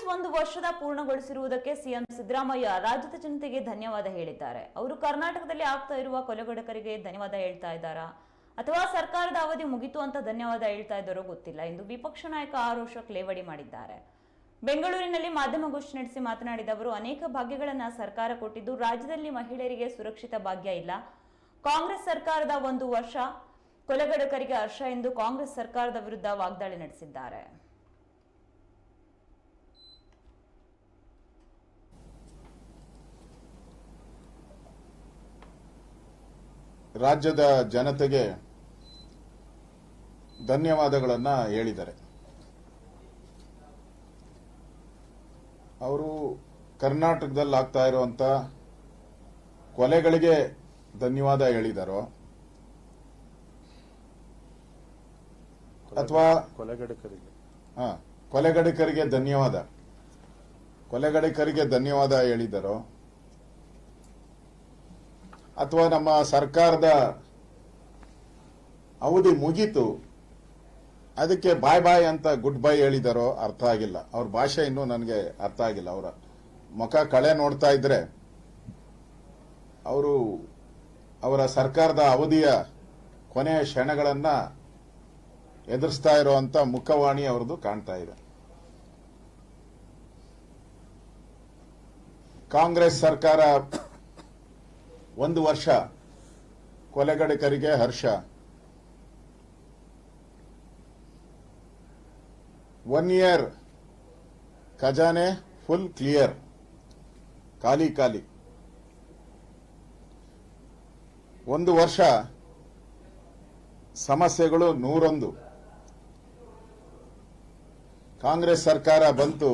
ಕಾಂಗ್ರೆಸ್ ಒಂದು ವರ್ಷದ ಪೂರ್ಣಗೊಳಿಸಿರುವುದಕ್ಕೆ ಸಿಎಂ ಸಿದ್ದರಾಮಯ್ಯ ರಾಜ್ಯದ ಜನತೆಗೆ ಧನ್ಯವಾದ ಹೇಳಿದ್ದಾರೆ. ಅವರು ಕರ್ನಾಟಕದಲ್ಲಿ ಆಗ್ತಾ ಇರುವ ಕೊಲೆಗಡಕರಿಗೆ ಧನ್ಯವಾದ ಹೇಳ್ತಾ ಇದ್ದಾರಾ? ಅಥವಾ ಸರ್ಕಾರದ ಅವಧಿ ಮುಗಿತು ಅಂತ ಧನ್ಯವಾದ ಹೇಳ್ತಾ ಇದ್ದಾರೋ ಗೊತ್ತಿಲ್ಲ ಎಂದು ವಿಪಕ್ಷ ನಾಯಕ ಆರ್ ಅಶೋಕ್ ಲೇವಡಿ ಮಾಡಿದ್ದಾರೆ. ಬೆಂಗಳೂರಿನಲ್ಲಿ ಮಾಧ್ಯಮಗೋಷ್ಠಿ ನಡೆಸಿ ಮಾತನಾಡಿದ ಅವರು, ಅನೇಕ ಭಾಗ್ಯಗಳನ್ನ ಸರ್ಕಾರ ಕೊಟ್ಟಿದ್ದು ರಾಜ್ಯದಲ್ಲಿ ಮಹಿಳೆಯರಿಗೆ ಸುರಕ್ಷಿತ ಭಾಗ್ಯ ಇಲ್ಲ. ಕಾಂಗ್ರೆಸ್ ಸರ್ಕಾರದ ಒಂದು ವರ್ಷ ಕೊಲೆಗಡಕರಿಗೆ ಹರ್ಷ ಎಂದು ಕಾಂಗ್ರೆಸ್ ಸರ್ಕಾರದ ವಿರುದ್ಧ ವಾಗ್ದಾಳಿ ನಡೆಸಿದ್ದಾರೆ. ರಾಜ್ಯದ ಜನತೆಗೆ ಧನ್ಯವಾದಗಳನ್ನ ಹೇಳಿದ್ದಾರೆ. ಅವರು ಕರ್ನಾಟಕದಲ್ಲಿ ಆಗ್ತಾ ಇರುವಂತ ಕೊಲೆಗಳಿಗೆ ಧನ್ಯವಾದ ಹೇಳಿದಾರೋ ಅಥವಾ ಕೊಲೆಗಡಕರಿಗೆ. ಹಾ ಕೊಲೆಗಡಕರಿಗೆ ಧನ್ಯವಾದ. ಕೊಲೆಗಡಕರಿಗೆ ಧನ್ಯವಾದ ಹೇಳಿದರೋ ಅಥವಾ ನಮ್ಮ ಸರ್ಕಾರದ ಅವಧಿ ಮುಗೀತು, ಅದಕ್ಕೆ ಬಾಯ್ ಬಾಯ್ ಅಂತ ಗುಡ್ ಬೈ ಹೇಳಿದಾರೋ ಅರ್ಥ ಆಗಿಲ್ಲ. ಅವ್ರ ಭಾಷೆ ಇನ್ನೂ ನನಗೆ ಅರ್ಥ ಆಗಿಲ್ಲ. ಅವರ ಮುಖ ಕಳೆ ನೋಡ್ತಾ ಇದ್ರೆ ಅವರು ಅವರ ಸರ್ಕಾರದ ಅವಧಿಯ ಕೊನೆಯ ಕ್ಷಣಗಳನ್ನ ಎದುರಿಸ್ತಾ ಇರುವಂತ ಮುಖವಾಣಿ ಅವರದು ಕಾಣ್ತಾ ಇದೆ. ಕಾಂಗ್ರೆಸ್ ಸರ್ಕಾರ ಒಂದು ವರ್ಷ. ಕೊಲೆಗಡಕರಿಗೆ ಹರ್ಷ. ಒನ್ ಇಯರ್ ಖಜಾನೆ ಫುಲ್ ಕ್ಲಿಯರ್ ಖಾಲಿ ಖಾಲಿ. ಒಂದು ವರ್ಷ ಸಮಸ್ಯೆಗಳು ನೂರೊಂದು. ಕಾಂಗ್ರೆಸ್ ಸರ್ಕಾರ ಬಂತು,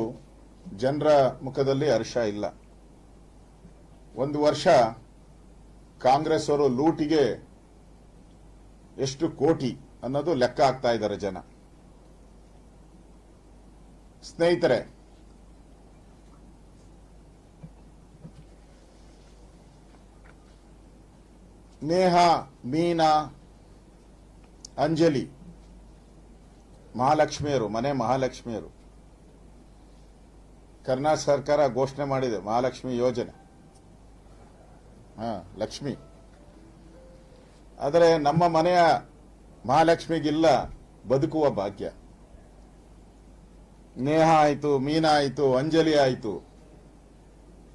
ಜನರ ಮುಖದಲ್ಲಿ ಹರ್ಷ ಇಲ್ಲ. ಒಂದು ವರ್ಷ ಕಾಂಗ್ರೆಸ್ ಅವರು ಲೂಟಿಗೆ ಎಷ್ಟು ಕೋಟಿ ಅನ್ನೋದು ಲೆಕ್ಕ ಆಗ್ತಾ ಇದ್ದಾರೆ ಜನ. ಸ್ನೇಹಿತರೆ, ನೇಹ, ಮೀನಾ, ಅಂಜಲಿ, ಮಹಾಲಕ್ಷ್ಮಿಯರು, ಮನೆ ಮಹಾಲಕ್ಷ್ಮಿಯರು. ಕರ್ನಾಟಕ ಸರ್ಕಾರ ಘೋಷಣೆ ಮಾಡಿದೆ ಮಹಾಲಕ್ಷ್ಮಿ ಯೋಜನೆ. ಲಕ್ಷ್ಮಿ. ಆದರೆ ನಮ್ಮ ಮನೆಯ ಮಹಾಲಕ್ಷ್ಮಿಗಿಲ್ಲ ಬದುಕುವ ಭಾಗ್ಯ. ನೇಹ ಆಯಿತು, ಮೀನಾ ಆಯಿತು, ಅಂಜಲಿ ಆಯಿತು.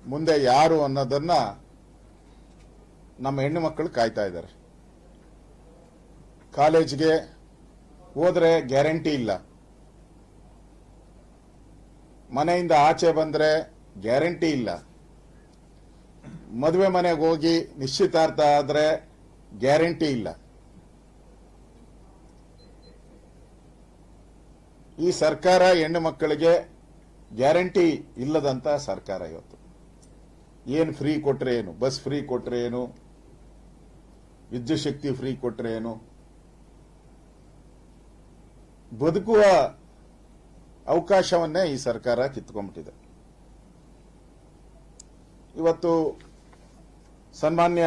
ಮುಂದೆ ಯಾರು ಅನ್ನೋದನ್ನ ನಮ್ಮ ಹೆಣ್ಣು ಮಕ್ಕಳು ಕಾಯ್ತಾ ಇದ್ದಾರೆ. ಕಾಲೇಜ್ಗೆ ಹೋದ್ರೆ ಗ್ಯಾರಂಟಿ ಇಲ್ಲ. ಮನೆಯಿಂದ ಆಚೆ ಬಂದ್ರೆ ಗ್ಯಾರಂಟಿ ಇಲ್ಲ. ಮದುವೆ ಮನೆಗೆ ಹೋಗಿ ನಿಶ್ಚಿತಾರ್ಥ ಆದರೆ ಗ್ಯಾರಂಟಿ ಇಲ್ಲ. ಈ ಸರ್ಕಾರ ಹೆಣ್ಣು ಮಕ್ಕಳಿಗೆ ಗ್ಯಾರಂಟಿ ಇಲ್ಲದಂತ ಸರ್ಕಾರ ಇವತ್ತು. ಏನು ಫ್ರೀ ಕೊಟ್ರೆ ಏನು? ಬಸ್ ಫ್ರೀ ಕೊಟ್ರೆ ಏನು? ವಿದ್ಯುತ್ ಶಕ್ತಿ ಫ್ರೀ ಕೊಟ್ರೆ ಏನು? ಬದುಕುವ ಅವಕಾಶವನ್ನೇ ಈ ಸರ್ಕಾರ ಕಿತ್ಕೊಂಡ್ಬಿಟ್ಟಿದೆ. ಇವತ್ತು ಸನ್ಮಾನ್ಯ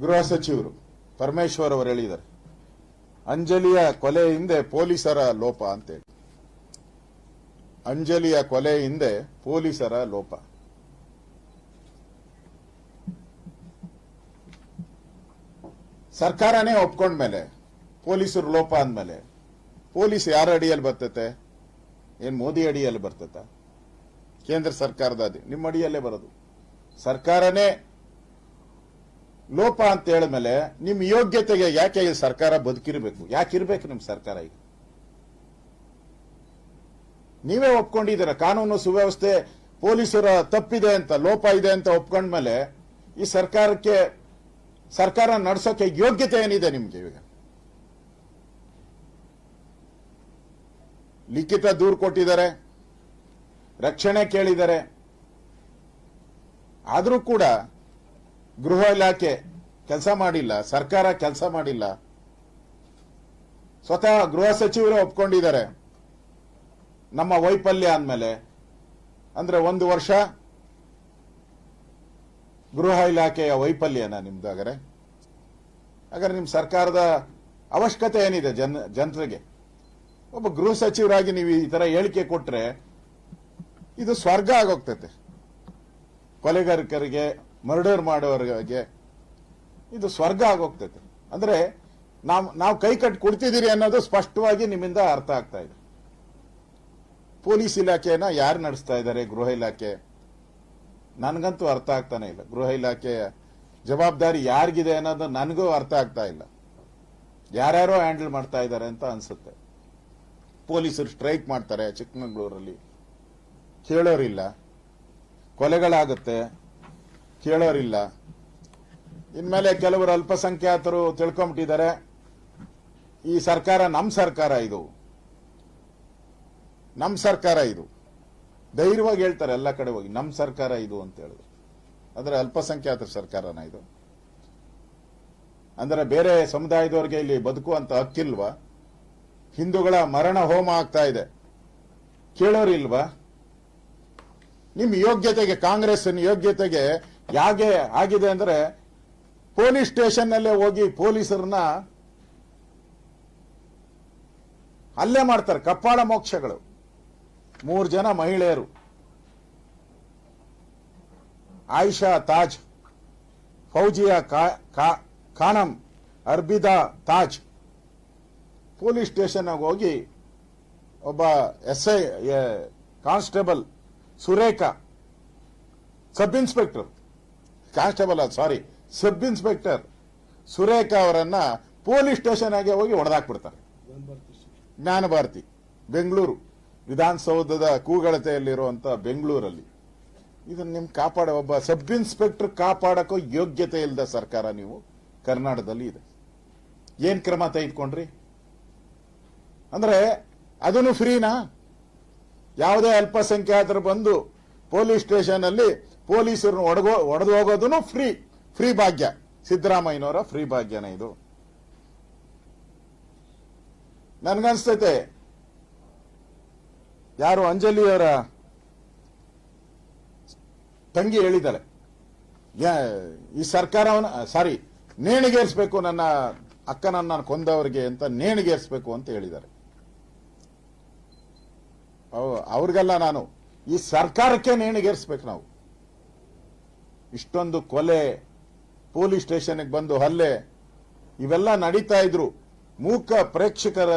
ಗೃಹ ಸಚಿವರು ಪರಮೇಶ್ವರ್ ಅವರು ಹೇಳಿದ್ದಾರೆ. ಅಂಜಲಿಯ ಕೊಲೆ ಹಿಂದೆ ಪೊಲೀಸರ ಲೋಪ ಅಂತೇಳಿ. ಅಂಜಲಿಯ ಕೊಲೆ ಹಿಂದೆ ಪೊಲೀಸರ ಲೋಪ. ಸರ್ಕಾರನೇ ಒಪ್ಕೊಂಡ್ಮೇಲೆ, ಪೊಲೀಸರು ಲೋಪ ಅಂದ್ಮೇಲೆ, ಪೊಲೀಸ್ ಯಾರ ಅಡಿಯಲ್ಲಿ ಬರ್ತತೆ? ಏನ್ ಮೋದಿ ಅಡಿಯಲ್ಲಿ ಬರ್ತತ? ಕೇಂದ್ರ ಸರ್ಕಾರದ ನಿಮ್ಮ ಅಡಿಯಲ್ಲೇ ಬರೋದು. ಸರ್ಕಾರನೇ ಲೋಪ ಅಂತ ಹೇಳಿದ್ಮೇಲೆ ನಿಮ್ಮ ಯೋಗ್ಯತೆಗೆ ಯಾಕೆ ಈ ಸರ್ಕಾರ ಬದುಕಿರ್ಬೇಕು? ಯಾಕಿರ್ಬೇಕು ನಿಮ್ಮ ಸರ್ಕಾರ ಈಗ? ನೀವೇ ಒಪ್ಕೊಂಡಿದ್ದೀರ? ಕಾನೂನು ಸುವ್ಯವಸ್ಥೆ ಪೊಲೀಸರ ತಪ್ಪಿದೆ ಅಂತ, ಲೋಪ ಇದೆ ಅಂತ ಒಪ್ಕೊಂಡ್ಮೇಲೆ ಈ ಸರ್ಕಾರಕ್ಕೆ, ಸರ್ಕಾರ ನಡೆಸೋಕೆ ಯೋಗ್ಯತೆ ಏನಿದೆ ನಿಮ್ಗೆ ಈಗ? ಲಿಖಿತ ದೂರು ಕೊಟ್ಟಿದ್ದಾರೆ, ರಕ್ಷಣೆ ಕೇಳಿದ್ದಾರೆ. ಆದರೂ ಕೂಡ ಗೃಹ ಇಲಾಖೆ ಕೆಲಸ ಮಾಡಿಲ್ಲ, ಸರ್ಕಾರ ಕೆಲಸ ಮಾಡಿಲ್ಲ. ಸ್ವತಃ ಗೃಹ ಸಚಿವರು ಒಪ್ಕೊಂಡಿದ್ದಾರೆ. ನಮ್ಮ ವೈಫಲ್ಯ ಅಂದಮೇಲೆ. ಅಂದ್ರೆ ಒಂದು ವರ್ಷ ಗೃಹ ಇಲಾಖೆಯ ವೈಫಲ್ಯನ ನಿಮ್ದು ಹಾಗಾದ್ರೆ ನಿಮ್ಮ ಸರ್ಕಾರದ ಅವಶ್ಯಕತೆ ಏನಿದೆ ಜನ, ಜನರಿಗೆ? ಒಬ್ಬ ಗೃಹ ಸಚಿವರಾಗಿ ನೀವು ಈ ತರ ಹೇಳಿಕೆ ಕೊಟ್ರೆ ಇದು ಸ್ವರ್ಗ ಆಗೋಗ್ತೈತೆ. ಕೊಲೆಗಾರಕರಿಗೆ ಮರ್ಡರ್ ಮಾಡೋರಿಗೆ ಇದು ಸ್ವರ್ಗ ಆಗೋಗ್ತೈತೆ ಅಂದ್ರೆ ನಾವು ನಾವು ಕೈ ಕಟ್ಟಿ ಕೊಡ್ತಿದ್ದೀರಿ ಅನ್ನೋದು ಸ್ಪಷ್ಟವಾಗಿ ನಿಮ್ಮಿಂದ ಅರ್ಥ ಆಗ್ತಾ ಇದೆ. ಪೊಲೀಸ್ ಇಲಾಖೆಯನ್ನ ಯಾರು ನಡೆಸ್ತಾ ಇದ್ದಾರೆ? ಗೃಹ ಇಲಾಖೆ. ನನಗಂತೂ ಅರ್ಥ ಆಗ್ತಾನೆ ಇಲ್ಲ. ಗೃಹ ಇಲಾಖೆಯ ಜವಾಬ್ದಾರಿ ಯಾರಿಗಿದೆ ಅನ್ನೋದು ನನಗೂ ಅರ್ಥ ಆಗ್ತಾ ಇಲ್ಲ. ಯಾರ್ಯಾರೋ ಹ್ಯಾಂಡಲ್ ಮಾಡ್ತಾ ಇದ್ದಾರೆ ಅಂತ ಅನ್ಸುತ್ತೆ. ಪೊಲೀಸರು ಸ್ಟ್ರೈಕ್ ಮಾಡ್ತಾರೆ ಚಿಕ್ಕಮಗಳೂರಲ್ಲಿ. ಕೇಳೋರಿಲ್ಲ. ಕೊಲೆಗಳಾಗುತ್ತೆ. ಕೇಳೋರಿಲ್ಲ. ಇನ್ಮೇಲೆ ಕೆಲವರು ಅಲ್ಪಸಂಖ್ಯಾತರು ತಿಳ್ಕೊಂಬಿಟ್ಟಿದ್ದಾರೆ. ಈ ಸರ್ಕಾರ ನಮ್ಮ ಸರ್ಕಾರ ಇದು. ನಮ್ಮ ಸರ್ಕಾರ ಇದು. ಧೈರ್ಯವಾಗಿ ಹೇಳ್ತಾರೆ ಎಲ್ಲ ಕಡೆ ಹೋಗಿ ನಮ್ಮ ಸರ್ಕಾರ ಇದು ಅಂತ ಹೇಳಿದ್ರು. ಅಂದರೆ ಅಲ್ಪಸಂಖ್ಯಾತರ ಸರ್ಕಾರನ ಇದು. ಅಂದರೆ ಬೇರೆ ಸಮುದಾಯದವರಿಗೆ ಇಲ್ಲಿ ಬದುಕುವಂತ ಹಕ್ಕಿಲ್ವಾ? ಹಿಂದೂಗಳ ಮರಣ ಹೋಮ ಆಗ್ತಾ ಇದೆ. ಕೇಳೋರಿಲ್ವಾ? ನಿಮ್ ಯೋಗ್ಯತೆಗೆ ಕಾಂಗ್ರೆಸ್ ಯೋಗ್ಯತೆಗೆ ಯಾಕೆ ಆಗಿದೆ ಅಂದ್ರೆ ಪೊಲೀಸ್ ಸ್ಟೇಷನ್ ನಲ್ಲೇ ಹೋಗಿ ಪೊಲೀಸರನ್ನ ಅಲ್ಲೇ ಮಾಡ್ತಾರೆ, ಕಪ್ಪಾಳ ಮೋಕ್ಷಗಳು. ಮೂರು ಜನ ಮಹಿಳೆಯರು. ಆಯಿಷಾ ತಾಜ್, ಫೌಜಿಯಾ ಖಾನಂ, ಅರ್ಬಿದಾ ತಾಜ್. ಪೊಲೀಸ್ ಸ್ಟೇಷನ್ ಹೋಗಿ ಒಬ್ಬ S I constable Surekha sub inspector constable sorry sub inspector Surekha ಅವರನ್ನ ಪೊಲೀಸ್ ಸ್ಟೇಷನ್ ಆಗಿ ಹೋಗಿ ಹೊಡೆದಾಕ್ಬಿಡ್ತಾರೆ ಜ್ಞಾನಭಾರತಿ, ಬೆಂಗಳೂರು, ವಿಧಾನಸೌಧದ ಕೂಗಳತೆಯಲ್ಲಿರುವಂತ ಬೆಂಗಳೂರಲ್ಲಿ. ಇದನ್ನ ನಿಮ್ ಕಾಪಾಡ ಒಬ್ಬ ಸಬ್ ಇನ್ಸ್ಪೆಕ್ಟರ್ ಕಾಪಾಡಕ್ಕೂ ಯೋಗ್ಯತೆ ಇಲ್ಲದ ಸರ್ಕಾರ ನೀವು, ಕರ್ನಾಟಕದಲ್ಲಿ ಇದೆ. ಏನ್ ಕ್ರಮ ತೆಗೆದುಕೊಂಡ್ರಿ? ಅಂದ್ರೆ, ಅದನ್ನು ಫ್ರೀನಾ? ಯಾವುದೇ ಅಲ್ಪಸಂಖ್ಯಾತರು ಬಂದು ಪೊಲೀಸ್ ಸ್ಟೇಷನ್ ಅಲ್ಲಿ ಪೊಲೀಸರನ್ನು ಒಡಗೋ, ಒಡೆದು ಹೋಗೋದನ್ನು ಫ್ರೀ ಫ್ರೀ ಭಾಗ್ಯ. ಸಿದ್ದರಾಮಯ್ಯನವರ ಫ್ರೀ ಭಾಗ್ಯನ ಇದು. ನನ್ಗನ್ಸ್ತೈತೆ. ಯಾರು ಅಂಜಲಿಯವರ ತಂಗಿ ಹೇಳಿದ್ದಾಳೆ. ಈ ಸರ್ಕಾರವನ್ನು, ಸಾರಿ, ನೇಣಿಗೇರಿಸಬೇಕು ನನ್ನ ಅಕ್ಕನನ್ನ ಕೊಂದವರಿಗೆ ಅಂತ ನೇಣಿಗೇರಿಸಬೇಕು ಅಂತ ಹೇಳಿದ್ದಾರೆ. ಅವ್ರಿಗೆಲ್ಲ ನಾನು. ಈ ಸರ್ಕಾರಕ್ಕೆ ನೇಣಿಗೇರಿಸ್ಬೇಕು ನಾವು. ಇಷ್ಟೊಂದು ಕೊಲೆ, ಪೊಲೀಸ್ ಸ್ಟೇಷನ್ಗೆ ಬಂದು ಹಲ್ಲೆ, ಇವೆಲ್ಲ ನಡೀತಾ ಇದ್ರು. ಮೂಕ ಪ್ರೇಕ್ಷಕರ